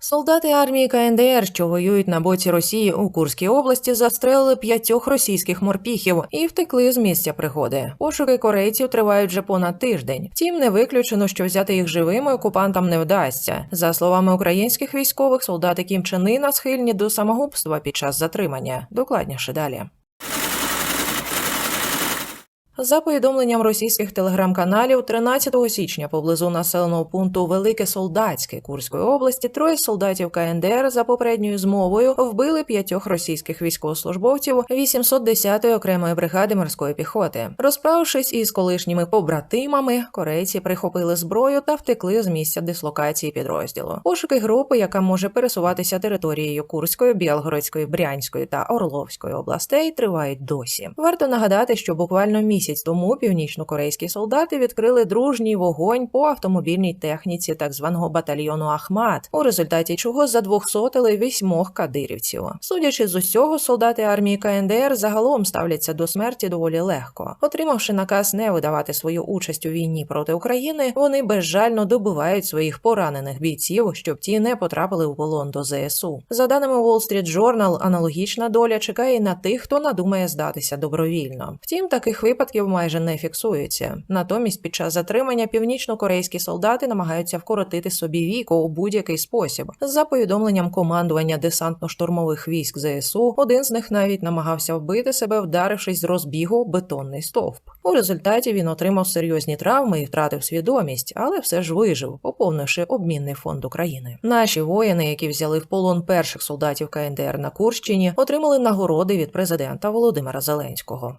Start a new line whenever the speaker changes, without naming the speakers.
Солдати армії КНДР, що воюють на боці Росії у Курській області, застрелили п'ятьох російських морпіхів і втекли з місця пригоди. Пошуки корейців тривають вже понад тиждень. Втім, не виключено, що взяти їх живими окупантам не вдасться. За словами українських військових, солдати Кім Чен схильні до самогубства під час затримання. Докладніше далі. За повідомленням російських телеграм-каналів, 13 січня поблизу населеного пункту Велике Солдатське Курської області троє солдатів КНДР за попередньою змовою вбили п'ятьох російських військовослужбовців 810-ї окремої бригади морської піхоти. Розправившись із колишніми побратимами, корейці прихопили зброю та втекли з місця дислокації підрозділу. Пошуки групи, яка може пересуватися територією Курської, Білгородської, Брянської та Орловської областей, тривають досі. Варто нагадати, що буквально місяць тому північно-корейські солдати відкрили дружній вогонь по автомобільній техніці так званого батальйону Ахмат, у результаті чого задвохсотили вісьмох кадирівців. Судячи з усього, солдати армії КНДР загалом ставляться до смерті доволі легко. Отримавши наказ не видавати свою участь у війні проти України, вони безжально добивають своїх поранених бійців, щоб ті не потрапили у полон до ЗСУ. За даними Wall Street Journal, аналогічна доля чекає на тих, хто надумає здатися добровільно. Втім, таких випадків майже не фіксується. Натомість, під час затримання північно-корейські солдати намагаються вкоротити собі віку у будь-який спосіб. За повідомленням командування десантно-штурмових військ ЗСУ, один з них навіть намагався вбити себе, вдарившись з розбігу бетонний стовп. У результаті він отримав серйозні травми і втратив свідомість, але все ж вижив, поповнивши обмінний фонд України. Наші воїни, які взяли в полон перших солдатів КНДР на Курщині, отримали нагороди від президента Володимира Зеленського.